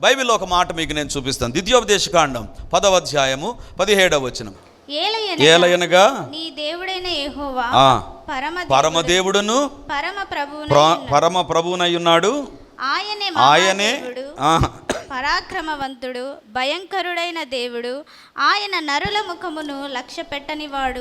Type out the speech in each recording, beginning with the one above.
బైబిల్లో ఒక మాట మీకు నేను చూపిస్తాను. ద్వితీయోపదేశకాండం పదవ అధ్యాయము పదిహేడవ వచనం. ఏలయనగా నీ దేవుడైన యెహోవా పరమ పరమదేవుడును? పరమ ప్రభువు ప్ర- పరమ ప్రభువునై ఉన్నాడు? ఆయనే ఆయనే? పరాక్రమవంతుడు భయంకరుడైన దేవుడు ఆయన నరుల ముఖమును లక్ష్య పెట్టనివాడు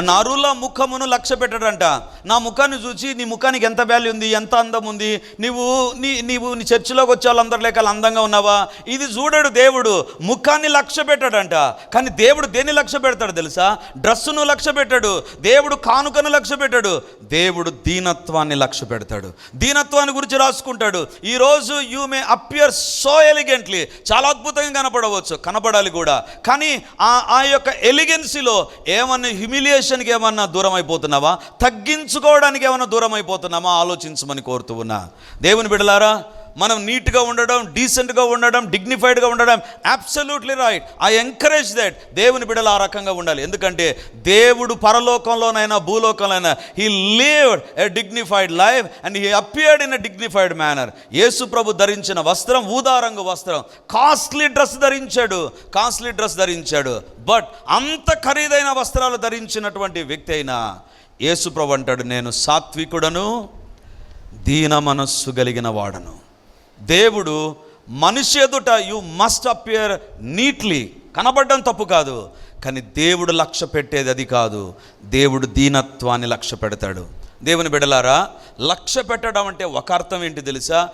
నరుల ముఖమును లక్ష్య పెట్టడంట. నా ముఖాన్ని చూసి నీ ముఖానికి ఎంత వాల్యూ ఉంది ఎంత అందం ఉంది? నీవు నీ నీవు నీ చర్చిలోకి వచ్చే వాళ్ళందరూ లేక అందంగా ఉన్నావా? ఇది చూడడు దేవుడు. ముఖాన్ని లక్ష్య పెట్టాడంట. కానీ దేవుడు దేన్ని లక్ష్య పెడతాడు తెలుసా? డ్రెస్సును లక్ష్య పెట్టాడు. దేవుడు కానుకను లక్ష్య పెట్టాడు. దేవుడు దీనత్వాన్ని లక్ష్య పెడతాడు. దీనత్వాన్ని గురించి రాసుకుంటాడు. ఈరోజు you may appear so elegantly చాలా అద్భుతంగా కనపడవచ్చు. కనపడాలి కూడా. కానీ ఆ ఆ యొక్క ఎలిగెన్సీలో ఏమన్నా హ్యూమిలియేషన్కి ఏమన్నా దూరం అయిపోతున్నావా తగ్గించుకోవడానికి ఏమన్నా దూరం అయిపోతున్నామా ఆలోచించమని కోరుతూ ఉన్నా. దేవుని బిడలారా మనం నీట్గా ఉండడం డీసెంట్గా ఉండడం డిగ్నిఫైడ్గా ఉండడం absolutely right I encourage that దేవుని బిడ్డలు ఆ రకంగా ఉండాలి. ఎందుకంటే దేవుడు పరలోకంలోనైనా భూలోకంలోనైనా he lived a dignified life and he appeared in a dignified manner Yesu ప్రభు ధరించిన వస్త్రం ఊదారంగు వస్త్రం. కాస్ట్లీ డ్రెస్ ధరించాడు కాస్ట్లీ డ్రెస్ ధరించాడు. బట్ అంత ఖరీదైన వస్త్రాలు ధరించినటువంటి వ్యక్తి అయినా యేసుప్రభు అంటాడు నేను సాత్వికుడను దీన మనస్సు కలిగిన వాడను. దేవుడు మనిషి ఎదుట యు మస్ట్ అపియర్ నీట్లీ కనబడడం తప్పు కాదు కానీ దేవుడు లక్ష్య పెట్టేది అది కాదు. దేవుడు దీనత్వాన్ని లక్ష్య పెడతాడు. దేవుని బిడలారా లక్ష్య పెట్టడం అంటే ఒక అర్థం ఏంటి తెలుసా?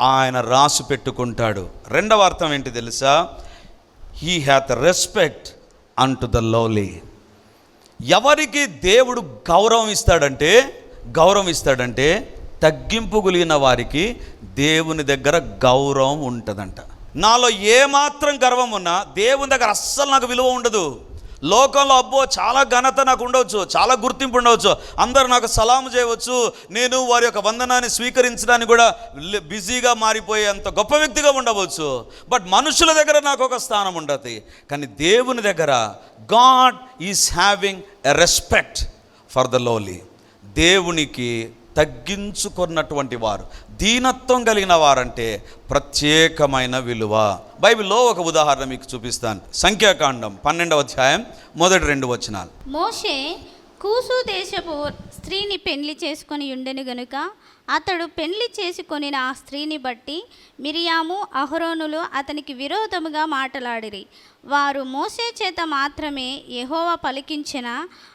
ఆయన రాసి పెట్టుకుంటాడు. రెండవ అర్థం ఏంటి తెలుసా? He hath respect unto the lowly ఎవరికి దేవుడు గౌరవం ఇస్తాడంటే గౌరవం ఇస్తాడంటే తగ్గింపు కలిగిన వారికి దేవుని దగ్గర గౌరవం ఉంటుందంట. నాలో ఏమాత్రం గర్వం ఉన్నా దేవుని దగ్గర అస్సలు నాకు విలువ ఉండదు. లోకంలో అబ్బో చాలా ఘనత నాకు ఉండవచ్చు చాలా గుర్తింపు ఉండవచ్చు అందరు నాకు సలాం చేయవచ్చు నేను వారి యొక్క వందనాన్ని స్వీకరించడానికి కూడా బిజీగా మారిపోయే అంత గొప్ప వ్యక్తిగా ఉండవచ్చు. బట్ మనుషుల దగ్గర నాకు ఒక స్థానం ఉండదు. కానీ దేవుని దగ్గర God is having a respect for the lowly. దేవునికి తగ్గించుకున్నటువంటి వారు. దీనత్వం కలిగిన వారంటే ప్రత్యేకమైన విలువ. బైబిల్లో ఒక ఉదాహరణ మీకు చూపిస్తాను. సంఖ్యాకాండం పన్నెండవ అధ్యాయం మొదటి రెండు వచనాలు. మోషే కూసు దేశపు స్త్రీని పెళ్ళి చేసుకొని ఉండెను గనుక అతడు పెళ్ళి చేసుకొని ఆ స్త్రీని బట్టి మిరియాము అహరోనులు అతనికి విరోధముగా మాటలాడిరి. వారు మోసే చేత మాత్రమే యహోవ పలికించిన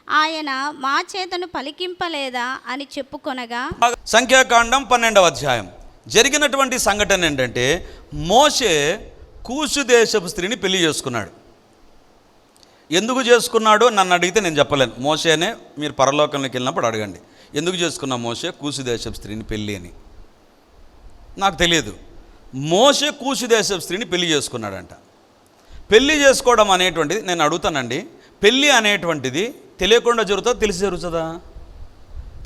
ఆయన మా చేతను పలికింపలేదా అని చెప్పుకొనగా సంఖ్యాకాండం పన్నెండవ అధ్యాయం. జరిగినటువంటి సంఘటన ఏంటంటే మోషే కూసు దేశపు స్త్రీని పెళ్ళి చేసుకున్నాడు. ఎందుకు చేసుకున్నాడో? నన్ను అడిగితే నేను చెప్పలేను. మోసేనే మీరు పరలోకంలోకి వెళ్ళినప్పుడు అడగండి. ఎందుకు చేసుకున్నా మోసే కూసు దేశపు స్త్రీని పెళ్ళి అని. నాకు తెలియదు. మోసే కూసు స్త్రీని పెళ్ళి చేసుకున్నాడంట. పెళ్ళి చేసుకోవడం అనేటువంటిది నేను అడుగుతానండి. పెళ్ళి అనేటువంటిది తెలియకుండా జరుగుతుందా? తెలిసి జరుగుతుందా?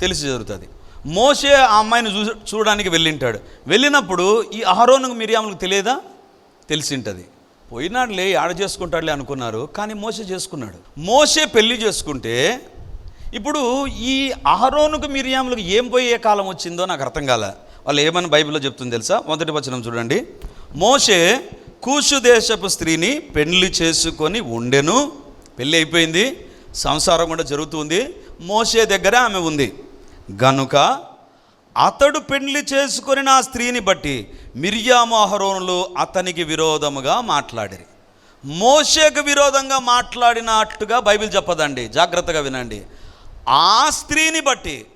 తెలిసి జరుగుతుంది. మోసే ఆ అమ్మాయిని చూ చూడడానికి వెళ్ళింటాడు. వెళ్ళినప్పుడు ఈ అహరోను మిరియాములకు తెలియదా? తెలిసి ఉంటుంది పోయినాడులే ఆడ చేసుకుంటాడులే అనుకున్నారు. కానీ మోసే చేసుకున్నాడు. మోసే పెళ్ళి చేసుకుంటే ఇప్పుడు ఈ అహరోనుకు మిరియాములకు ఏం పోయే కాలం వచ్చిందో నాకు అర్థం కాల. వాళ్ళు ఏమని బైబిల్లో చెప్తుంది తెలుసా? మొదటి వచనం చూడండి. మోషే కూసు దేశపు స్త్రీని పెళ్ళి చేసుకొని ఉండెను. పెళ్ళి అయిపోయింది. సంసారం కూడా జరుగుతుంది మోసే దగ్గర ఆమె ఉంది. గనుక అతడు పెళ్ళి చేసుకొని నా స్త్రీని బట్టి మిర్యాము అహరోనులు అతనికి విరోధముగా మాట్లాడిరి. మోషేకు విరోధంగా మాట్లాడినట్టుగా బైబిల్ చెప్పదండి. జాగ్రత్తగా వినండి. ఆ స్త్రీని బట్టి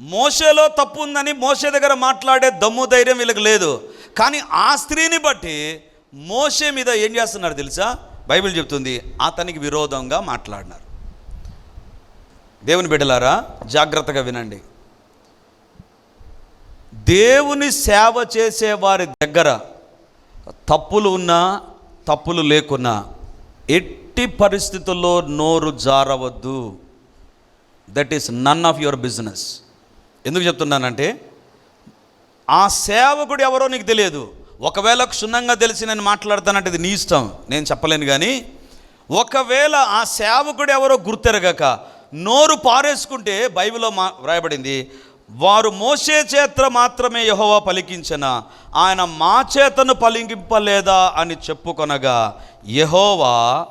మోషేలో తప్పు ఉందని మోషే దగ్గర మాట్లాడే దమ్ము ధైర్యం వీళ్ళకి లేదు. కానీ ఆ స్త్రీని బట్టి మోషే మీద ఏం చేస్తున్నారు తెలుసా? బైబిల్ చెప్తుంది అతనికి విరోధంగా మాట్లాడినారు. దేవుని బిడ్డలారా జాగ్రత్తగా వినండి. దేవుని సేవ చేసే వారి దగ్గర తప్పులు ఉన్నా తప్పులు లేకున్నా ఎట్టి పరిస్థితుల్లో నోరు జారవద్దు. That is none of your business ఎందుకు చెప్తున్నానంటే ఆ సేవకుడు ఎవరో నీకు తెలియదు. ఒకవేళ క్షుణ్ణంగా తెలిసి నేను మాట్లాడతానంటే ఇది నీ ఇష్టం. నేను చెప్పలేను కానీ ఒకవేళ ఆ సేవకుడు ఎవరో గుర్తెరగక నోరు పారేసుకుంటే బైబిల్లో మా వ్రాయబడింది వారు మోసే చేత మాత్రమే యహోవా పలికించిన ఆయన మా చేతను పలికింపలేదా అని చెప్పుకొనగా యహోవా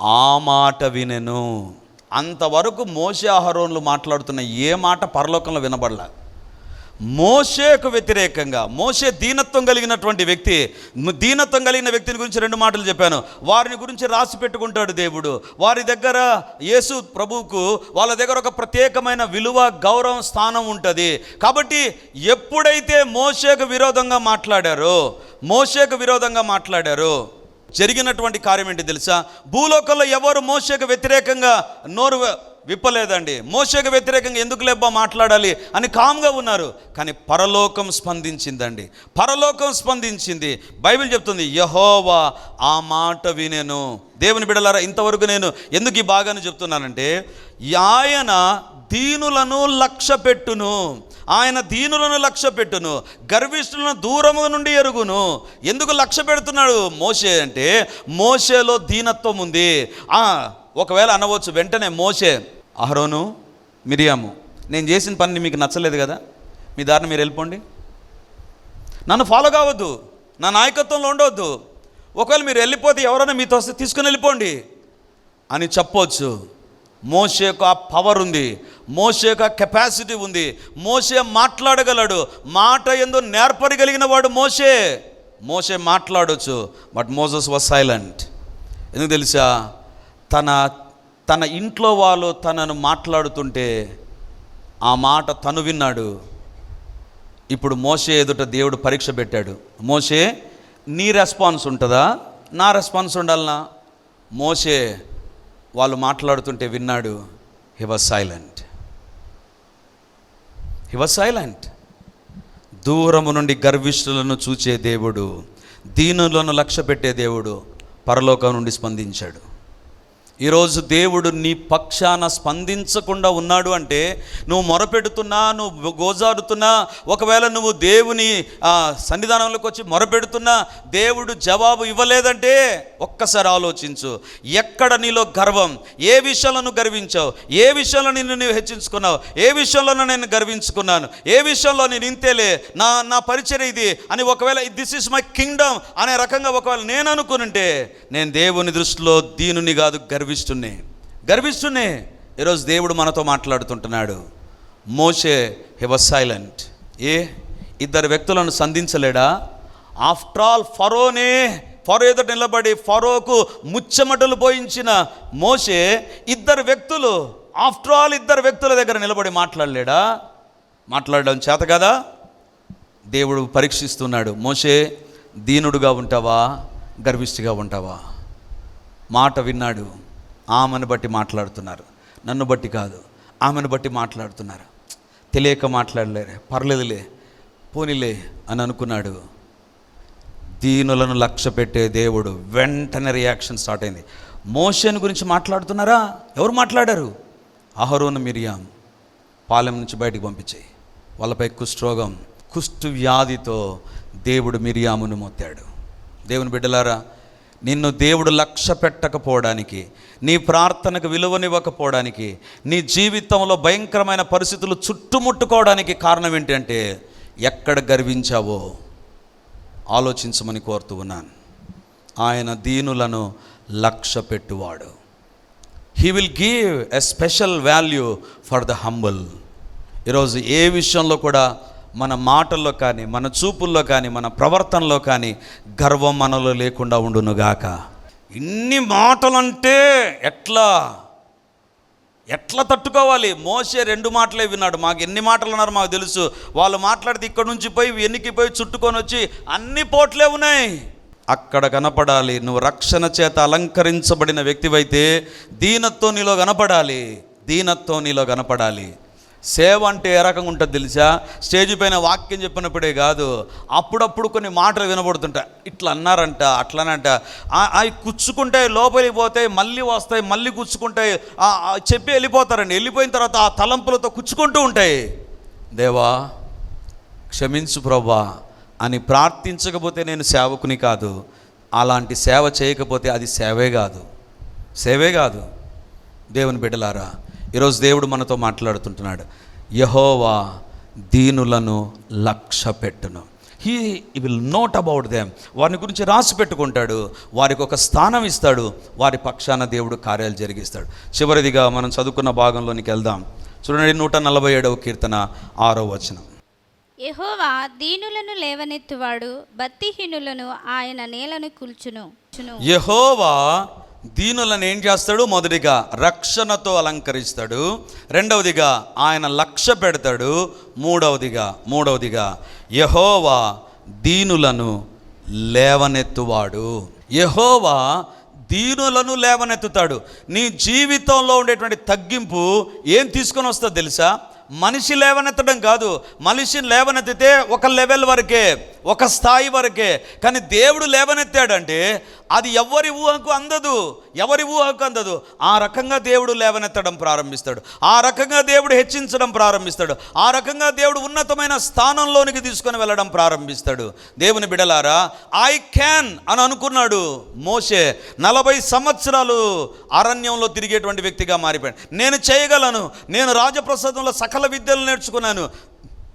ఆ మాట వినెను. అంతవరకు మోసే అహరోన్లు మాట్లాడుతున్న ఏ మాట పరలోకంలో వినబడలా. మోసేకు వ్యతిరేకంగా మోషే దీనత్వం కలిగినటువంటి వ్యక్తి దీనత్వం కలిగిన వ్యక్తిని గురించి రెండు మాటలు చెప్పాను. వారిని గురించి రాసి పెట్టుకుంటాడు దేవుడు. వారి దగ్గర యేసు ప్రభువుకు వాళ్ళ దగ్గర ఒక ప్రత్యేకమైన విలువ గౌరవం స్థానం ఉంటుంది. కాబట్టి ఎప్పుడైతే మోసేకు విరోధంగా మాట్లాడారో మోసేకు విరోధంగా మాట్లాడారో జరిగినటువంటి కార్యం ఏంటి తెలుసా? భూలోకంలో ఎవరు మోసకు వ్యతిరేకంగా నోరు విప్పలేదండి. మోసకు వ్యతిరేకంగా ఎందుకు లేబ్బా మాట్లాడాలి అని కామ్గా ఉన్నారు. కానీ పరలోకం స్పందించిందండి. పరలోకం స్పందించింది. బైబిల్ చెప్తుంది యహోవా ఆ మాట వినేను. దేవుని బిడలారా ఇంతవరకు నేను ఎందుకు ఈ భాగాన్ని చెప్తున్నానంటే ఆయన దీనులను లక్ష్య పెట్టును ఆయన దీనులను లక్ష్య పెట్టును గర్విష్ఠులను దూరము నుండి ఎరుగును. ఎందుకు లక్ష్య పెడుతున్నాడు మోషే అంటే మోసేలో దీనత్వం ఉంది. ఒకవేళ అనవచ్చు వెంటనే మోషే అహరోను మిరియాము నేను చేసిన పని మీకు నచ్చలేదు కదా? మీ దారిని మీరు వెళ్ళిపోండి. నన్ను ఫాలో కావద్దు. నా నాయకత్వంలో ఉండవద్దు ఒకవేళ మీరు వెళ్ళిపోతే ఎవరైనా మీతో వస్తే తీసుకుని వెళ్ళిపోండి. అని చెప్పవచ్చు మోషేకు ఆ పవర్ ఉంది. మోసే యొక్క కెపాసిటీ ఉంది. మోసే మాట్లాడగలడు. మాట ఎందు నేర్పడగలిగిన వాడు మోషే. మోసే మాట్లాడొచ్చు బట్ మోసస్ వాజ్ సైలెంట్ ఎందుకు తెలుసా? తన తన ఇంట్లో వాళ్ళు తనను మాట్లాడుతుంటే ఆ మాట తను విన్నాడు. ఇప్పుడు మోసే ఎదుట దేవుడు పరీక్ష పెట్టాడు. మోసే నీ రెస్పాన్స్ ఉంటుందా? నా రెస్పాన్స్ ఉండాలనా? మోసే వాళ్ళు మాట్లాడుతుంటే విన్నాడు. He was silent he was silent దూరము నుండి గర్విష్ఠులను చూచే దేవుడు దీనులను లక్ష్య పెట్టే దేవుడు పరలోకం నుండి స్పందించాడు. ఈరోజు దేవుడు నీ పక్షాన స్పందించకుండా ఉన్నాడు అంటే నువ్వు మొరపెడుతున్నా నువ్వు గోజారుతున్నా ఒకవేళ నువ్వు దేవుని సన్నిధానంలోకి వచ్చి మొరపెడుతున్నా దేవుడు జవాబు ఇవ్వలేదంటే ఒక్కసారి ఆలోచించు. ఎక్కడ నీలో గర్వం? ఏ విషయంలో నువ్వు గర్వించావు? ఏ విషయంలో నిన్ను నువ్వు హెచ్చించుకున్నావు? ఏ విషయంలోనూ నేను గర్వించుకున్నాను? ఏ విషయంలో నేను ఇంతేలే? నా నా పరిచయం ఇది అని ఒకవేళ దిస్ ఇస్ మై కింగ్డమ్ అనే రకంగా ఒకవేళ నేను అనుకునుంటే నేను దేవుని దృష్టిలో దీనుని కాదు గర్విస్తున్నే గర్విస్తున్నే ఈరోజు దేవుడు మనతో మాట్లాడుతుంటున్నాడు. మోషే హి వాజ్ సైలెంట్ ఏ? ఇద్దరు వ్యక్తులను సంధించలేడా? ఆఫ్టర్ ఆల్ ఫరోనే ఫరో ఎదుట నిలబడి ఫరోకు ముచ్చమటలు పోయించిన మోషే ఇద్దరు వ్యక్తులు ఆఫ్టర్ ఆల్ ఇద్దరు వ్యక్తుల దగ్గర నిలబడి మాట్లాడలేడా? మాట్లాడడం చేత కదా? దేవుడు పరీక్షిస్తున్నాడు. మోషే దీనుడుగా ఉంటావా? గర్విష్టిగా ఉంటావా? మాట విన్నాడు. ఆమెను బట్టి మాట్లాడుతున్నారు. నన్ను బట్టి కాదు ఆమెను బట్టి మాట్లాడుతున్నారు. తెలియక మాట్లాడలేరే పర్లేదులే పోనీలే అని అనుకున్నాడు. దీనులను లక్ష్య పెట్టే దేవుడు వెంటనే రియాక్షన్ స్టార్ట్ అయింది. మోషన్ గురించి మాట్లాడుతున్నారా? ఎవరు మాట్లాడారు? అహరోను మిరియాం పాలెం నుంచి బయటకు పంపించాయి. వాళ్ళపై కుష్ఠరోగం కుష్ఠు వ్యాధితో దేవుడు మిరియామును మొత్తాడు. దేవుని బిడ్డలారా నిన్ను దేవుడు లక్ష్య పెట్టకపోవడానికి నీ ప్రార్థనకు విలువనివ్వకపోవడానికి నీ జీవితంలో భయంకరమైన పరిస్థితులు చుట్టుముట్టుకోవడానికి కారణం ఏంటంటే ఎక్కడ గర్వించావో ఆలోచించమని కోరుతూ ఉన్నాను. ఆయన దీనులను లక్ష్య పెట్టువాడు. He will give a special value for the humble ఈరోజు ఏ విషయంలో కూడా మన మాటల్లో కానీ మన చూపుల్లో కానీ మన ప్రవర్తనలో కానీ గర్వం మనలో లేకుండా ఉండునుగాక. ఇన్ని మాటలంటే ఎట్లా? ఎట్లా తట్టుకోవాలి? మోసే రెండు మాటలే విన్నాడు. మాకు ఎన్ని మాటలు అన్నారు మాకు తెలుసు. వాళ్ళు మాట్లాడితే ఇక్కడ నుంచి పోయి వెన్నికి పోయి చుట్టుకొని వచ్చి అన్ని పోట్లే ఉన్నాయి. అక్కడ కనపడాలి. నువ్వు రక్షణ చేత అలంకరించబడిన వ్యక్తివైతే దీనత్వం నీలో కనపడాలి. దీనత్వం నీలో కనపడాలి. సేవ అంటే ఏ రకంగా ఉంటుంది తెలుసా? స్టేజ్ పైన వాక్యం చెప్పినప్పుడే కాదు అప్పుడప్పుడు కొన్ని మాటలు వినబడుతుంటాయి. ఇట్లా అన్నారంట అట్లనంట. అవి కుచ్చుకుంటాయి లోపలికి పోతాయి మళ్ళీ వస్తాయి మళ్ళీ కుచ్చుకుంటాయి. చెప్పి వెళ్ళిపోతారండి. వెళ్ళిపోయిన తర్వాత ఆ తలంపులతో కుచ్చుకుంటూ ఉంటాయి. దేవా క్షమించు ప్రభా. అని ప్రార్థించకపోతే నేను సేవకుని కాదు. అలాంటి సేవ చేయకపోతే అది సేవే కాదు. సేవే కాదు. దేవుని బిడ్డలారా ఈరోజు దేవుడు మనతో మాట్లాడుతుంటున్నాడు. యహోవా దీనులను లక్ష్య పెట్టును he will note about them వారిని గురించి రాసి పెట్టుకుంటాడు. వారికి ఒక స్థానం ఇస్తాడు. వారి పక్షాన దేవుడు కార్యాలు జరిగిస్తాడు. చివరిదిగా మనం చదువుకున్న భాగంలోనికి వెళ్దాం. చూడండి నూట నలభై ఏడవ కీర్తన ఆరో వచనం. యెహోవా దీనులను లేవనెత్తువాడు భక్తిహీనులను ఆయన నేలను కూల్చును కూల్చును. యహోవా దీనులను ఏం చేస్తాడు? మొదటిగా రక్షణతో అలంకరిస్తాడు. రెండవదిగా ఆయన లక్ష్య పెడతాడు. మూడవదిగా మూడవదిగా యహోవా దీనులను లేవనెత్తువాడు. యహోవా దీనులను లేవనెత్తుతాడు. నీ జీవితంలో ఉండేటువంటి తగ్గింపు ఏం తీసుకొని వస్తుందో తెలుసా? మనిషి లేవనెత్తడం కాదు. మనిషిని లేవనెత్తితే ఒక లెవెల్ వరకే ఒక స్థాయి వరకే. కానీ దేవుడు లేవనెత్తాడంటే అది ఎవరి ఊహకు అందదు. ఎవరి ఊహకు అందదు. ఆ రకంగా దేవుడు లేవనెత్తడం ప్రారంభిస్తాడు. ఆ రకంగా దేవుడు హెచ్చించడం ప్రారంభిస్తాడు. ఆ రకంగా దేవుడు ఉన్నతమైన స్థానంలోనికి తీసుకొని వెళ్ళడం ప్రారంభిస్తాడు. దేవుని బిడలారా ఐ క్యాన్ అని అనుకున్నాడు మోషే. నలభై సంవత్సరాలు అరణ్యంలో తిరిగేటువంటి వ్యక్తిగా మారిపోయాడు. నేను చేయగలను. నేను రాజప్రసాదంలో సకల విద్యలు నేర్చుకున్నాను.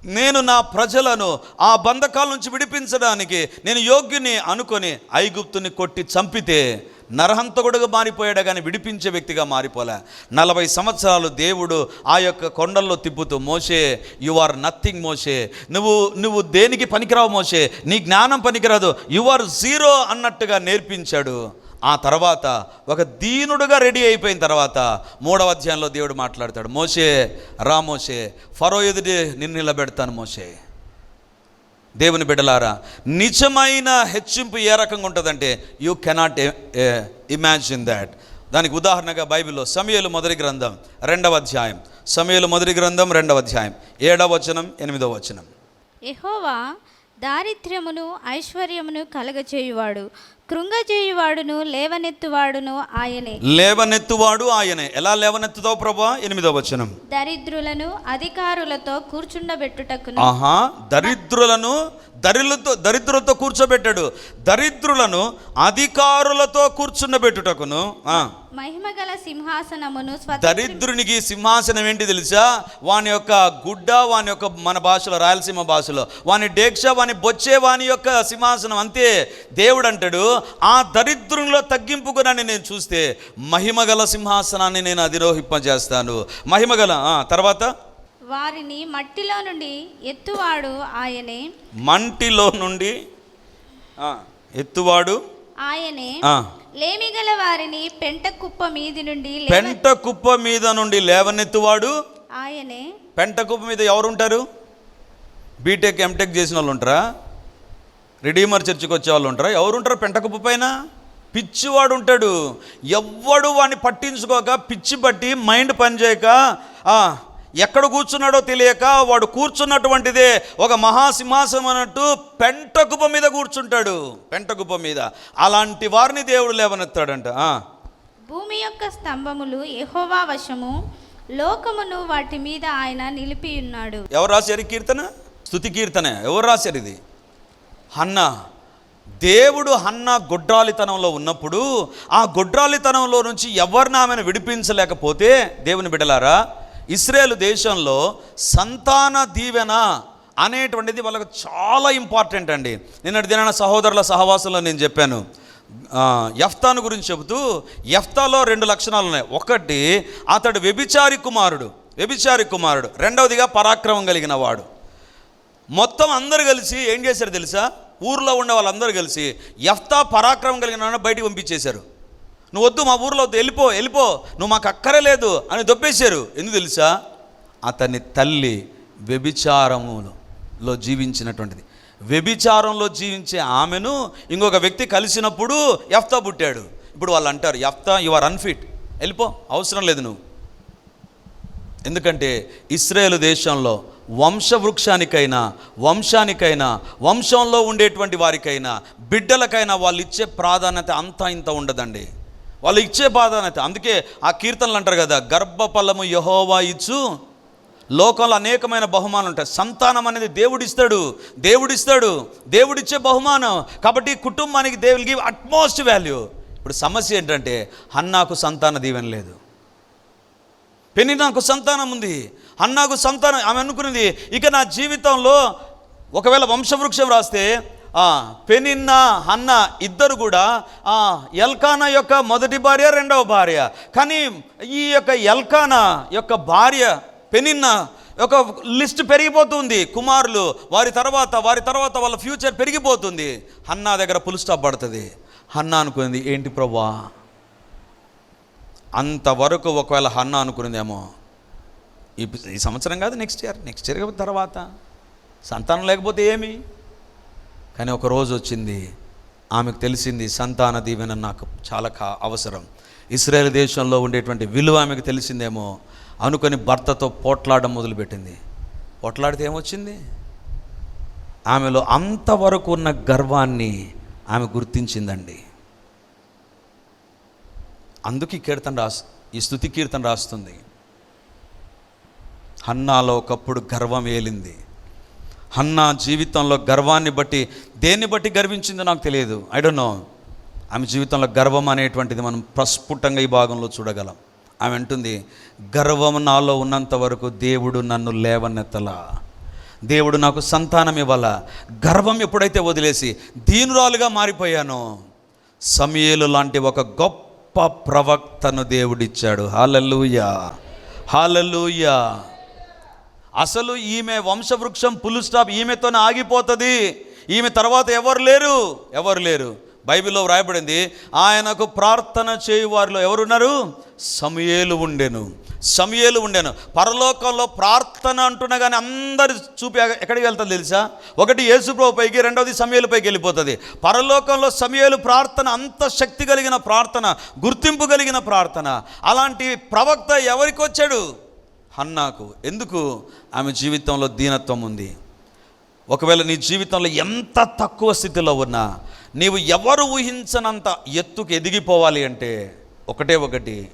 నేను నా ప్రజలను ఆ బంధకాల నుంచి విడిపించడానికి నేను యోగ్యుని అనుకొని ఐగుప్తుని కొట్టి చంపితే నరహంతకుడుగా మారిపోయాడు కానీ విడిపించే వ్యక్తిగా మారిపోలే. నలభై సంవత్సరాలు దేవుడు ఆ యొక్క కొండల్లో తిప్పుతూ మోసే యు ఆర్ నథింగ్ మోసే నువ్వు నువ్వు దేనికి పనికిరావు మోసే నీ జ్ఞానం పనికిరాదు. యు ఆర్ జీరో అన్నట్టుగా నేర్పించాడు. ఆ తర్వాత ఒక దీనుడుగా రెడీ అయిపోయిన తర్వాత మూడవ అధ్యాయంలో దేవుడు మాట్లాడతాడు మోసే రా మోసే ఫరో ఎదుటి నిన్ను నిలబెడతాను మోసే దేవుని బిడ్డలారా నిజమైన హెచ్చింపు ఏ రకంగా ఉంటుందంటే యూ కెనాట్ ఇమాజిన్ దాట్ దానికి ఉదాహరణగా బైబిల్లో సమయలు మొదటి గ్రంథం రెండవ అధ్యాయం. సమయలు మొదటి గ్రంథం రెండవ అధ్యాయం. ఏడవ వచనం ఎనిమిదవ వచనం. యెహోవా దారిద్ర్యమును ఐశ్వర్యమును కలగచేయువాడు. కృంగజేయువాడును లేవనెత్తువాడును ఆయనే. లేవనెత్తువాడు ఆయనే. ఎలా లేవనెత్తుతావు ప్రభా? ఎనిమిదవ వచనం. దరిద్రులను అధికారులతో కూర్చుండబెట్టుటకును. ఆహా దరిద్రులను దరిద్రులతో దరిద్రులతో కూర్చోబెట్టాడు. దరిద్రులను అధికారులతో కూర్చుండబెట్టుటకును ఆ, మహిమగల సింహాసనమును దరిద్రునికి సింహాసనం ఏంటి తెలుసా? వాని యొక్క గుడ్డ వాని యొక్క మన భాషలో రాయలసీమ భాషలో వాని డేక్ష వాని బొచ్చే వాని యొక్క సింహాసనం అంతే. దేవుడు అంటాడు ఆ దరిద్రునిలో తగ్గింపుకునని నేను చూస్తే మహిమగల సింహాసనాన్ని నేను అధిరోహింపజేస్తాను. మహిమగల తర్వాత? వారిని మట్టిలో నుండి ఎత్తువాడు ఆయనే. మంటిలో నుండి ఆ, ఎత్తువాడు ఆయనే. ఆ, లేమిగల వారిని పెంట కుప్ప మీది నుండి లేవ పెంట కుప్ప మీద నుండి లేవనెత్తువాడు ఆయనే. పెంట కుప్ప మీద ఎవరు ఉంటారు బీటెక్ ఎంటెక్ చేసిన వాళ్ళు ఉంటారా రిడీమర్ చర్చికి వచ్చే వాళ్ళు ఉంటారా ఎవరు ఉంటారు పెంట కుప్ప పైన? పిచ్చివాడు ఉంటాడు ఎవ్వడు వాడిని పట్టించుకోక పిచ్చి పట్టి మైండ్ పనిచేయక ఆ, ఎక్కడ కూర్చున్నాడో తెలియక వాడు కూర్చున్నటువంటిదే ఒక మహాసింహాసనం అన్నట్టు పెంట కుప్ప మీద కూర్చుంటాడు. పెంట కుప్ప మీద. అలాంటి వారిని దేవుడు లేవనెత్తాడంట. భూమి యొక్క స్తంభములు యెహోవా వశము. లోకమును వాటి మీద ఆయన నిలిపి ఉన్నాడు. ఎవరు రాశారు కీర్తన? స్థుతి కీర్తన. ఎవరు రాశారు ఇది? హన్న. దేవుడు హన్న గొడ్రాలితనంలో ఉన్నప్పుడు ఆ గొడ్రాలితనంలో నుంచి ఎవరిని ఆమెను విడిపించలేకపోతే దేవుని బిడలారా ఇస్రాయేల్ దేశంలో సంతాన దీవెన అనేటువంటిది వాళ్ళకు చాలా ఇంపార్టెంట్ అండి. నిన్నటి దినాన సహోదరుల సహవాసంలో నేను చెప్పాను. ఎఫ్తాను యఫ్తాను గురించి చెబుతూ యఫ్తాలో రెండు లక్షణాలు ఉన్నాయి. ఒకటి అతడు వ్యభిచారి కుమారుడు. వ్యభిచారి కుమారుడు. రెండవదిగా పరాక్రమం కలిగిన వాడు. మొత్తం అందరు కలిసి ఏం చేశారు తెలుసా? ఊర్లో ఉన్న వాళ్ళందరూ కలిసి ఎఫ్తా పరాక్రమం కలిగిన వాడిని బయటికి పంపించేశారు. నువ్వు వద్దు మా ఊర్లో వద్దు వెళ్ళిపో వెళ్ళిపో నువ్వు మాకు అక్కరే లేదు అని దొబ్బేశారు. ఎందుకు తెలుసా? అతని తల్లి వ్యభిచారములో జీవించినటువంటిది. వ్యభిచారంలో జీవించే ఆమెను ఇంకొక వ్యక్తి కలిసినప్పుడు ఎఫ్తా పుట్టాడు. ఇప్పుడు వాళ్ళు అంటారు ఎఫ్తా యు ఆర్ అన్ఫిట్ వెళ్ళిపో అవసరం లేదు నువ్వు. ఎందుకంటే ఇస్రాయేల్ దేశంలో వంశవృక్షానికైనా వంశానికైనా వంశంలో ఉండేటువంటి వారికైనా బిడ్డలకైనా వాళ్ళు ఇచ్చే ప్రాధాన్యత అంతా ఇంత ఉండదండి. వాళ్ళు ఇచ్చే ప్రాధాన్యత అందుకే ఆ కీర్తనలు అంటారు కదా గర్భఫలము యహోవా ఇచ్చు. లోకంలో అనేకమైన బహుమానం ఉంటాయి. సంతానం అనేది దేవుడిస్తాడు దేవుడిస్తాడు దేవుడిచ్చే బహుమానం. కాబట్టి కుటుంబానికి దేవుడికి అట్మోస్ట్ వాల్యూ ఇప్పుడు సమస్య ఏంటంటే హన్నాకు సంతాన దీవెన లేదు. పెని నాకు సంతానం ఉంది. అన్నాకు సంతానం ఆమె అనుకున్నది ఇక నా జీవితంలో ఒకవేళ వంశవృక్షం రాస్తే పెనిన్న అన్న ఇద్దరు కూడా ఎల్కానా యొక్క మొదటి భార్య రెండవ భార్య. కానీ ఈ యొక్క ఎల్కానా యొక్క భార్య పెనిన్న ఒక లిస్ట్ పెరిగిపోతుంది. కుమారులు వారి తర్వాత వారి తర్వాత వాళ్ళ ఫ్యూచర్ పెరిగిపోతుంది. హన్నా దగ్గర పులు స్టాప్ పడుతుంది. హన్నా అనుకుంది ఏంటి ప్రభా అంతవరకు ఒకవేళ హన్నా అనుకునేదేమో ఈ సంవత్సరం కాదు నెక్స్ట్ ఇయర్ నెక్స్ట్ ఇయర్ తర్వాత. సంతానం లేకపోతే ఏమి? కానీ ఒక రోజు వచ్చింది ఆమెకు తెలిసింది సంతాన దీవెన నాకు చాలా కా అవసరం. ఇస్రాయేల్ దేశంలో ఉండేటువంటి విలువ ఆమెకు తెలిసిందేమో అనుకొని భర్తతో పోట్లాడడం మొదలుపెట్టింది. పోట్లాడితే ఏమొచ్చింది? ఆమెలో అంతవరకు ఉన్న గర్వాన్ని ఆమె గుర్తించిందండి. అందుకే కీర్తన రాస్ ఈ స్థుతి కీర్తన రాస్తుంది. హన్నాలో ఒకప్పుడు గర్వం ఏలింది. హన్నా జీవితంలో గర్వాన్ని బట్టి దేన్ని బట్టి గర్వించిందో నాకు తెలియదు. ఐ డోంట్ నో ఆమె జీవితంలో గర్వం అనేటువంటిది మనం ప్రస్ఫుటంగా ఈ భాగంలో చూడగలం. ఆమె అంటుంది గర్వం నాలో ఉన్నంత వరకు దేవుడు నన్ను లేవనెత్తలా. దేవుడు నాకు సంతానం ఇవ్వాల. గర్వం ఎప్పుడైతే వదిలేసి దీనురాలుగా మారిపోయానో సమయలు లాంటి ఒక గొప్ప ప్రవక్తను దేవుడిచ్చాడు. హాలలుయా. హాలలుయా. అసలు ఈమె వంశవృక్షం పులు స్టాప్ ఈమెతోనే ఆగిపోతుంది. ఈమె తర్వాత ఎవరు లేరు? ఎవరు లేరు? బైబిల్లో వ్రాయబడింది ఆయనకు ప్రార్థన చేయు వారిలో ఎవరున్నారు? సమయేలు ఉండెను. సమయేలు ఉండెను. పరలోకంలో ప్రార్థన అంటున్నా కానీ అందరు చూపి ఎక్కడికి వెళ్తుంది తెలుసా? ఒకటి యేసుప్రభు పైకి రెండవది సమయలు పైకి వెళ్ళిపోతుంది. పరలోకంలో సమయలు ప్రార్థన అంత శక్తి కలిగిన ప్రార్థన గుర్తింపు కలిగిన ప్రార్థన అలాంటి ప్రవక్త ఎవరికి వచ్చాడు హన్నాకు ఎందుకు? ఆమె జీవితంలో దీనత్వం ఉంది. ఒకవేళ నీ జీవితంలో ఎంత తక్కువ స్థితిలో ఉన్నా నీవు ఎవరు ఊహించనంత ఎత్తుకు ఎదిగిపోవాలి అంటే ఒకటే ఒకటి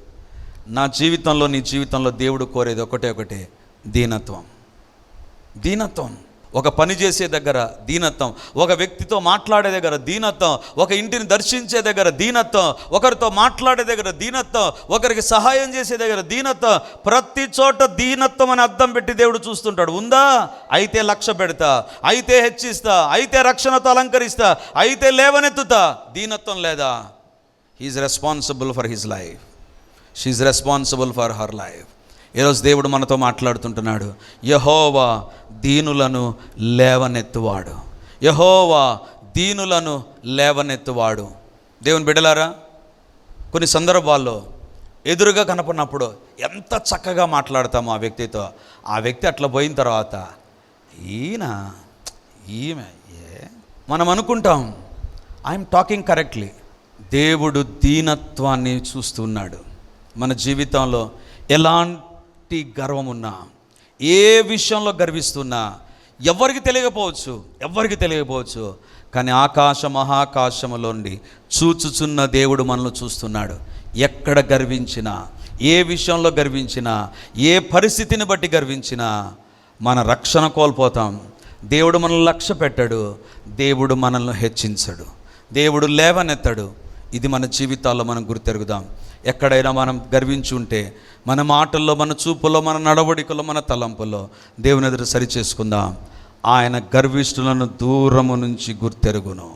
నా జీవితంలో నీ జీవితంలో దేవుడు కోరేది ఒకటే ఒకటే దీనత్వం. దీనత్వం. ఒక పని చేసే దగ్గర దీనత్వం ఒక వ్యక్తితో మాట్లాడే దగ్గర దీనత్వం ఒక ఇంటిని దర్శించే దగ్గర దీనత్వం ఒకరితో మాట్లాడే దగ్గర దీనత్వం ఒకరికి సహాయం చేసే దగ్గర దీనత్వం ప్రతి చోట దీనత్వం అని అర్థం పెట్టి దేవుడు చూస్తుంటాడు. ఉందా? అయితే లక్ష్య పెడతా అయితే హెచ్చిస్తా అయితే రక్షణతో అలంకరిస్తా అయితే లేవనెత్తుతా. దీనత్వం లేదా? He is responsible for his life she is responsible for her life ఈరోజు దేవుడు మనతో మాట్లాడుతుంటున్నాడు. యహోవా దీనులను లేవనెత్తువాడు. యహోవా దీనులను లేవనెత్తువాడు. దేవుని బిడలారా కొన్ని సందర్భాల్లో ఎదురుగా కనపడినప్పుడు ఎంత చక్కగా మాట్లాడతామో ఆ వ్యక్తితో. ఆ వ్యక్తి అట్లా పోయిన తర్వాత ఈయన ఈమె ఏ? మనం అనుకుంటాం ఐఎమ్ టాకింగ్ కరెక్ట్లీ. దేవుడు దీనత్వాన్ని చూస్తున్నాడు మన జీవితంలో ఎలాంటి గర్వం ఉన్నా ఏ విషయంలో గర్విస్తున్నా ఎవరికి తెలియకపోవచ్చు ఎవరికి తెలియకపోవచ్చు కానీ ఆకాశ మహాకాశములోండి చూచుచున్న దేవుడు మనల్ని చూస్తున్నాడు. ఎక్కడ గర్వించినా ఏ విషయంలో గర్వించినా ఏ పరిస్థితిని బట్టి గర్వించినా మన రక్షణ కోల్పోతాం. దేవుడు మనల్ని లక్ష్య పెట్టాడు దేవుడు మనల్ని హెచ్చించడు. దేవుడు లేవనెత్తడు. ఇది మన జీవితాల్లో మనం గుర్తెరుగుదాం. ఎక్కడైనా మనం గర్వించి ఉంటే మన మాటల్లో మన చూపులో మన నడవడికలో మన తలంపులో దేవుని ఎదురు సరి చేసుకుందాం ఆయన గర్విష్ఠులను దూరము నుంచి గుర్తెరుగును.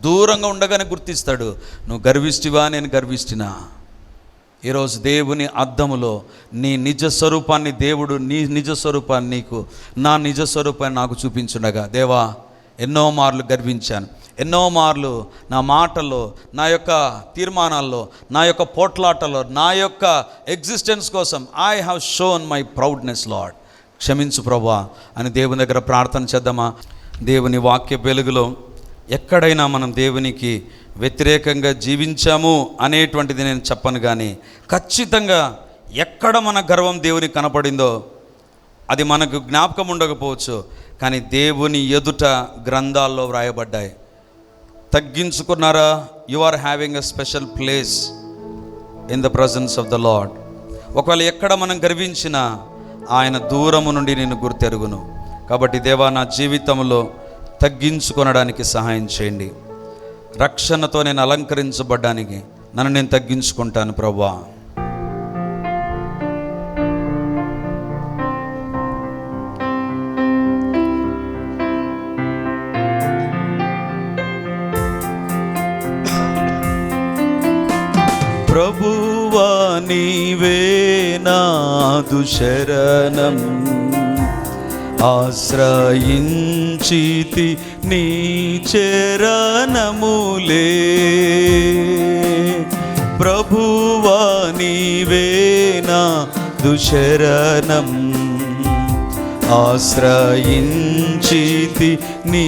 దూరంగా ఉండగానే గుర్తిస్తాడు నువ్వు గర్విష్టివా నేను గర్విష్టినా ఈరోజు దేవుని అద్దములో నీ నిజ స్వరూపాన్ని దేవుడు నీ నిజ స్వరూపాన్ని నీకు నా నిజ స్వరూపాన్ని నాకు చూపించుండగా దేవా ఎన్నో మార్లు గర్వించాను. ఎన్నో మార్లు నా మాటల్లో నా యొక్క తీర్మానాల్లో నా యొక్క పోట్లాటలో నా యొక్క ఎగ్జిస్టెన్స్ కోసం I have shown my proudness Lord క్షమించు ప్రభా అని దేవుని దగ్గర ప్రార్థన చేద్దామా? దేవుని వాక్య వెలుగులో ఎక్కడైనా మనం దేవునికి వ్యతిరేకంగా జీవించాము అనేటువంటిది నేను చెప్పను కానీ ఖచ్చితంగా ఎక్కడ మన గర్వం దేవునికి కనపడిందో అది మనకు జ్ఞాపకం ఉండకపోవచ్చు కానీ దేవుని ఎదుట గ్రంథాల్లో వ్రాయబడ్డాయి. తగ్గించుకున్నారా? You are having a special place in the presence of the Lord ఒకవేళ ఎక్కడ మనం గర్వించినా ఆయన దూరము నుండి నేను గుర్తెరుగును. కాబట్టి దేవా నా జీవితంలో తగ్గించుకొనడానికి సహాయం చేయండి. రక్షణతో నేను అలంకరించబడ్డానికి నన్ను నేను తగ్గించుకుంటాను ప్రభా నీవే నాదు శరణం ఆశ్రయించితి నీ చరణములే. ప్రభువా నీవే నాదు శరణం ఆశ్రయించితి నీ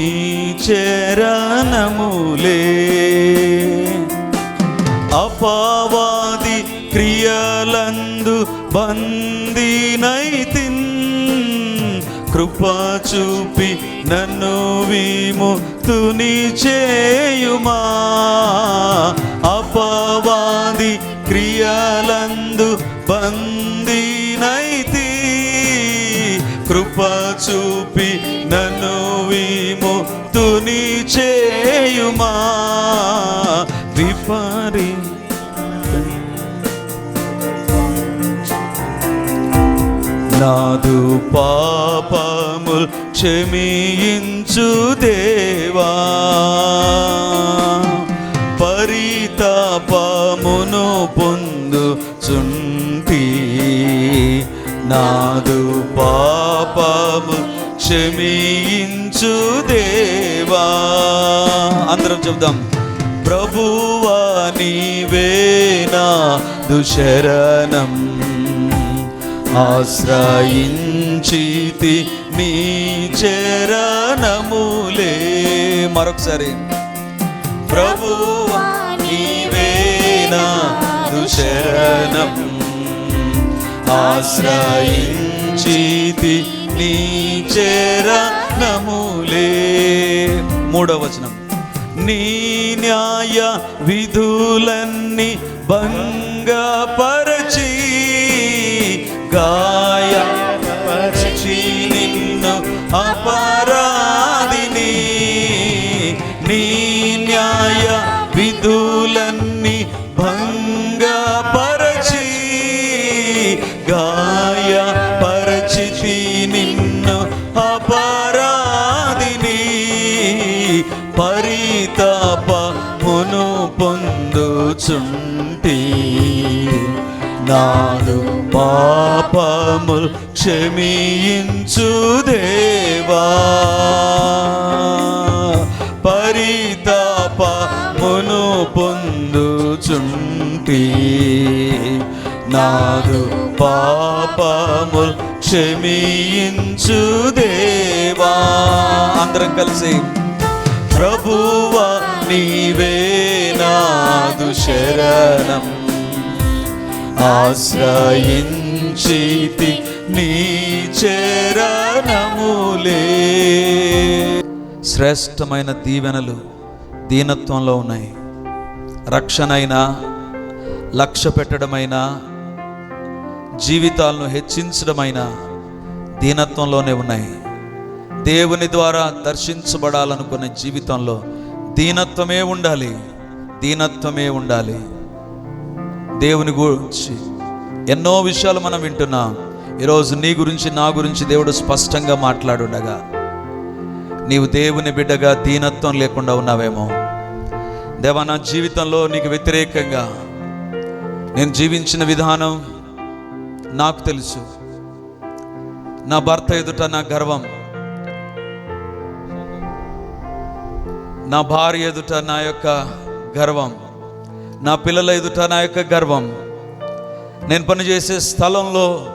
చరణములే. అపావా బందీనైతిన్ కృప చూపి నన్ను విముక్తుని చేయుమా? అపవాది క్రియలందు బందీనైతి కృప చూపి నన్ను విముక్తుని చేయుమా? విపరీ నాదు పాపముల్ క్షమించు దేవా. పరితాపమును పొందు చుంటి నాదు పాపము క్షమించు దేవా. అందరం చెప్దాం ప్రభువా నీవేనా దుశరణం. ఆశ్రయించితి నీ చరణములే. మరొకసారి. ప్రభువా నీవేనా నాదు శరణం ఆశ్రయించితి నీ చరణములే. మూడవ వచనం. నీ న్యాయ విధులన్నీ భంగపరచి గాయపరచి నిన్ను అపరాధిని నీ న్యాయ విధులన్నీ భంగపరచి గాయపరచితి నిన్ను అపరాధిని పరితాప పొందుచుంటి నాదు పాపముల్ క్షమించు దేవా. పరితాప మును పొందుచుంటి నాదు పాపముల్ క్షమించు దేవా. అందరం కలిసి ప్రభువ నీవే నాదు శరణం. ఆశ్రయించితి నీ చరణములే. శ్రేష్టమైన దీవెనలు దీనత్వంలో ఉన్నాయి. రక్షణైనా లక్ష్య పెట్టడమైనా జీవితాలను హెచ్చించడమైనా దీనత్వంలోనే ఉన్నాయి. దేవుని ద్వారా దర్శించబడాలనుకునే జీవితంలో దీనత్వమే ఉండాలి. దీనత్వమే ఉండాలి. దేవుని గురించి ఎన్నో విషయాలు మనం వింటున్నాం. ఈరోజు నీ గురించి నా గురించి దేవుడు స్పష్టంగా మాట్లాడుండగా. నీవు దేవుని బిడ్డగా దీనత్వం లేకుండా ఉన్నావేమో. దేవా నా జీవితంలో నీకు వ్యతిరేకంగా నేను జీవించిన విధానం నాకు తెలుసు. నా భర్త ఎదుట నా గర్వం నా భార్య ఎదుట నా యొక్క గర్వం నా పిల్లల ఎదుట నా యొక్క గర్వం. నేను పనిచేసే స్థలంలో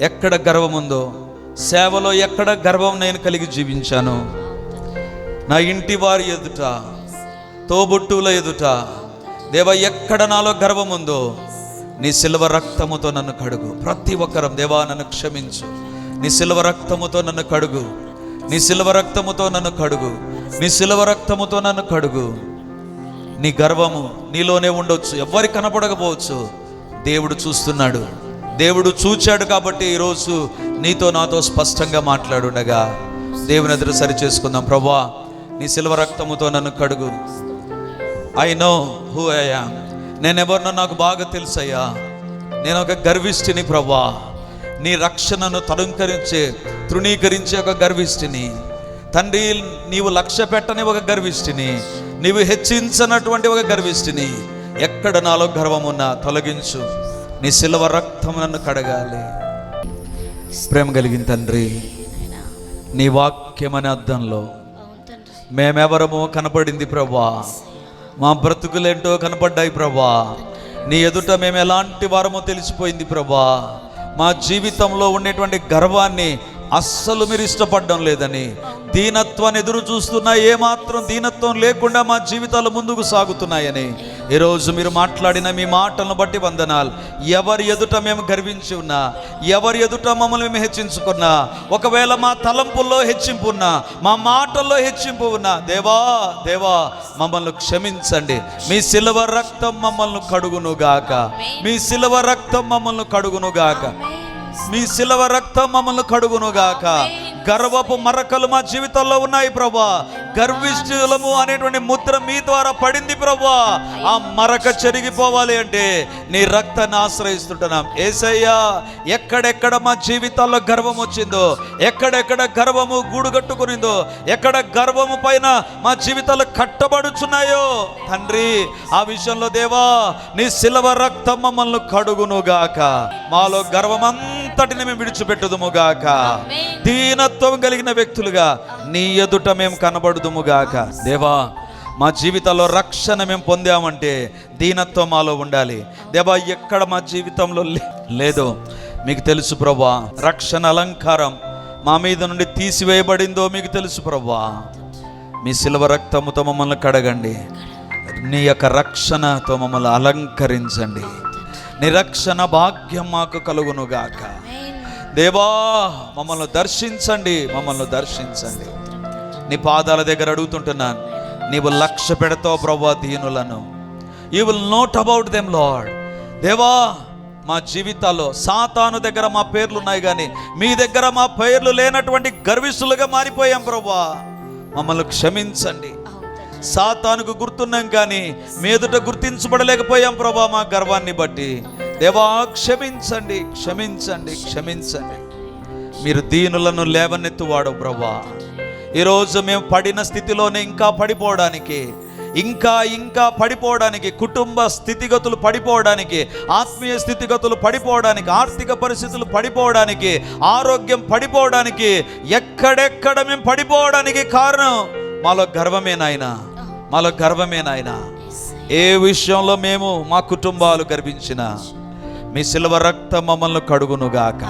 ఎక్కడ గర్వం ఉందో సేవలో ఎక్కడ గర్వం నేను కలిగి జీవించాను. నా ఇంటి వారి ఎదుట తోబుట్టువుల ఎదుట దేవ ఎక్కడ నాలో గర్వం ఉందో నీ సిల్వ రక్తముతో నన్ను కడుగు. ప్రతి ఒక్కరం దేవా నన్ను క్షమించు. నీ సిల్వ రక్తముతో నన్ను కడుగు. నీ సిల్వ రక్తముతో నన్ను కడుగు. నీ సిల్వ రక్తముతో నన్ను కడుగు. నీ గర్వము నీలోనే ఉండొచ్చు ఎవ్వరికి కనపడకపోవచ్చు. దేవుడు చూస్తున్నాడు. దేవుడు చూచాడు కాబట్టి ఈరోజు నీతో నాతో స్పష్టంగా మాట్లాడుండగా. దేవుని ఎదురు సరి చేసుకుందాం. ప్రభా నీ సిల్వ రక్తముతో నన్ను కడుగు. ఐ నో హూ అయ్యా నేనెవరినో నాకు బాగా తెలుసయ్యా. నేను ఒక గర్విష్ఠిని ప్రభా. నీ రక్షణను తరుంకరించే తృణీకరించే ఒక గర్విష్ఠిని. తండ్రి నీవు లక్ష్య పెట్టని ఒక గర్విష్ఠిని నీవు హెచ్చించనటువంటి ఒక గర్విష్ఠిని. ఎక్కడ నాలో గర్వమున్నా తొలగించు. నీ శిలవ రక్తం నన్ను కడగాలి. ప్రేమ కలిగిన తండ్రి నీ వాక్యం అనే అర్థంలో మేమెవరమో కనపడింది ప్రభా మా బ్రతుకులేంటో కనపడ్డాయి ప్రభా నీ ఎదుట మేము ఎలాంటి వారమో తెలిసిపోయింది ప్రభా మా జీవితంలో ఉండేటువంటి గర్వాన్ని అస్సలు మీరు ఇష్టపడడం లేదని. దీనత్వాన్ని ఎదురు చూస్తున్నా ఏమాత్రం దీనత్వం లేకుండా మా జీవితాలు ముందుకు సాగుతున్నాయని. ఈరోజు మీరు మాట్లాడిన మీ మాటలను బట్టి వందనాలు. ఎవరి ఎదుట మేము గర్వించి ఉన్నా ఎవరి ఎదుట మమ్మల్ని మేము హెచ్చించుకున్నా ఒకవేళ మా తలంపుల్లో హెచ్చింపు ఉన్నా మా మాటల్లో హెచ్చింపు ఉన్నా దేవా దేవా మమ్మల్ని క్షమించండి. మీ సిలువ రక్తం మమ్మల్ని కడుగునుగాక. మీ సిలువ రక్తం మమ్మల్ని కడుగునుగాక. మీ సిలువ రక్తం మమ్మల్ని కడుగునుగాక. గర్వపు మరకలు మా జీవితంలో ఉన్నాయి ప్రభా. గర్విష్ఠులము అనేటువంటి ముద్ర మీ ద్వారా పడింది ప్రభా. ఆ మరక చెరిగిపోవాలి అంటే నీ రక్తాన్ని ఆశ్రయిస్తుంటున్నాం. ఏసయ్యా ఎక్కడెక్కడ మా జీవితాల్లో గర్వం వచ్చిందో ఎక్కడెక్కడ గర్వము గూడు కట్టుకునిందో ఎక్కడ గర్వము పైన మా జీవితాలు కట్టబడుచున్నాయో. తండ్రి ఆ విషయంలో దేవా నీ సిలవ రక్తం మమ్మల్ని కడుగునుగాక. మాలో గర్వమంతటిని మేము విడిచిపెట్టుదుముగాక. దీనత్వం కలిగిన వ్యక్తులుగా నీ ఎదుట మేము కనబడుదుముగాక దేవా మా జీవితంలో రక్షణ మేము పొందామంటే దీనత్వం మాలో ఉండాలి. దేవా ఎక్కడ మా జీవితంలో లేదో మీకు తెలుసు ప్రభా రక్షణ అలంకారం మా మీద నుండి తీసివేయబడిందో మీకు తెలుసు ప్రభా మీ సిల్వ రక్తముతో మమ్మల్ని కడగండి. నీ యొక్క రక్షణతో మమ్మల్ని అలంకరించండి. నీ రక్షణ భాగ్యం మాకు కలుగునుగాక. దేవా మమ్మల్ని దర్శించండి మమ్మల్ని దర్శించండి. నీ పాదాల దగ్గర అడుగుతుంటున్నాను. నీవు లక్ష్య పెడతావు ప్రభా దీనులను. You will note about them Lord దేవా మా జీవితాల్లో సాతాను దగ్గర మా పేర్లు ఉన్నాయి కానీ మీ దగ్గర మా పేర్లు లేనటువంటి గర్విస్తులుగా మారిపోయాం ప్రభా మమ్మల్ని క్షమించండి. సాతానుకు గుర్తున్నాం కానీ మీదుట గుర్తించబడలేకపోయాం ప్రభా మా గర్వాన్ని బట్టి. దేవా క్షమించండి క్షమించండి క్షమించండి. మీరు దీనులను లేవనెత్తువాడు ప్రభా ఈరోజు మేము పడిన స్థితిలోనే ఇంకా పడిపోవడానికి ఇంకా ఇంకా పడిపోవడానికి కుటుంబ స్థితిగతులు పడిపోవడానికి ఆత్మీయ స్థితిగతులు పడిపోవడానికి ఆర్థిక పరిస్థితులు పడిపోవడానికి ఆరోగ్యం పడిపోవడానికి ఎక్కడెక్కడ మేము పడిపోవడానికి కారణం మాలో గర్వమే నాయనా. మాలో గర్వమే నాయనా. ఏ విషయంలో మేము మా కుటుంబాలు గర్వించిన మీ సిల్వ రక్తం మమ్మల్ని కడుగునుగాక.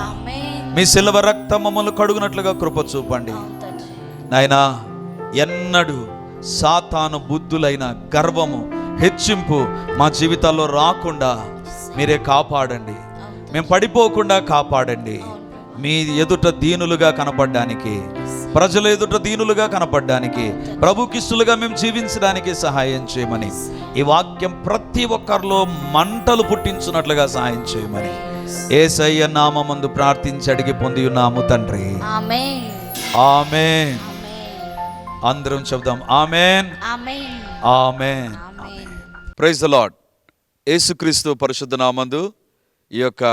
మీ సిల్వ రక్తం మమ్మల్ని కడుగునట్లుగా కృప చూపండి. నాయనా ఎన్నడు సాతాను బుద్ధులైన గర్వము హెచ్చింపు మా జీవితాల్లో రాకుండా మీరే కాపాడండి. మేము పడిపోకుండా కాపాడండి. మీ ఎదుట దీనులుగా కనపడడానికి ప్రజల ఎదుట దీనులుగా కనపడడానికి ప్రభుకిస్తులుగా మేము జీవించడానికి సహాయం చేయమని ఈ వాక్యం ప్రతి ఒక్కరిలో మంటలు పుట్టించున్నట్లుగా సహాయం చేయమని ఏసయ్య నామందు ప్రార్థించి అడిగి పొంది ఉన్నాము తండ్రి ఆమెన్. అందరం చెప్దాం ఆమెన్. ఆమేన్. ప్రైజ్ లాడ్ యేసుక్రీస్తు పరిశుద్ధ నామందు ఈ యొక్క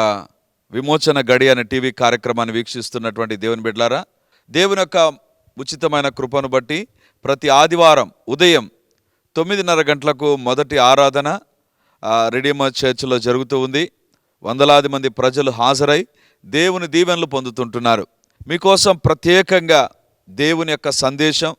విమోచన గడి అనే టీవీ కార్యక్రమాన్ని వీక్షిస్తున్నటువంటి దేవుని బిడ్లారా దేవుని యొక్క ఉచితమైన కృపను బట్టి ప్రతి ఆదివారం ఉదయం తొమ్మిదిన్నర గంటలకు మొదటి ఆరాధన ఆ, రెడీమర్ చర్చిలో జరుగుతూ ఉంది. వందలాది మంది ప్రజలు హాజరై దేవుని దీవెనలు పొందుతుంటున్నారు. మీకోసం ప్రత్యేకంగా దేవుని యొక్క సందేశం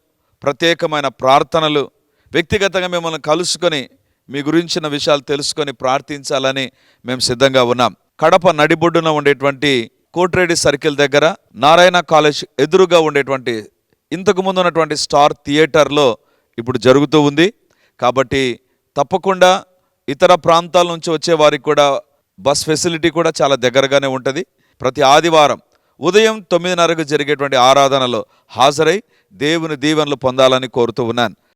ప్రత్యేకమైన ప్రార్థనలు వ్యక్తిగతంగా మిమ్మల్ని కలుసుకొని మీ గురించిన విషయాలు తెలుసుకొని ప్రార్థించాలని మేము సిద్ధంగా ఉన్నాం. కడప నడిబొడ్డున ఉండేటువంటి కోట్రేడి సర్కిల్ దగ్గర నారాయణ కాలేజ్ ఎదురుగా ఉండేటువంటి ఇంతకు ముందు ఉన్నటువంటి స్టార్ థియేటర్లో ఇప్పుడు జరుగుతూ ఉంది. కాబట్టి తప్పకుండా ఇతర ప్రాంతాల నుంచి వచ్చే వారికి కూడా బస్ ఫెసిలిటీ కూడా చాలా దగ్గరగానే ఉంటుంది. ప్రతి ఆదివారం ఉదయం తొమ్మిదిన్నరకు జరిగేటువంటి ఆరాధనలో హాజరై దేవుని దీవెనలు పొందాలని కోరుతూ ఉన్నాను.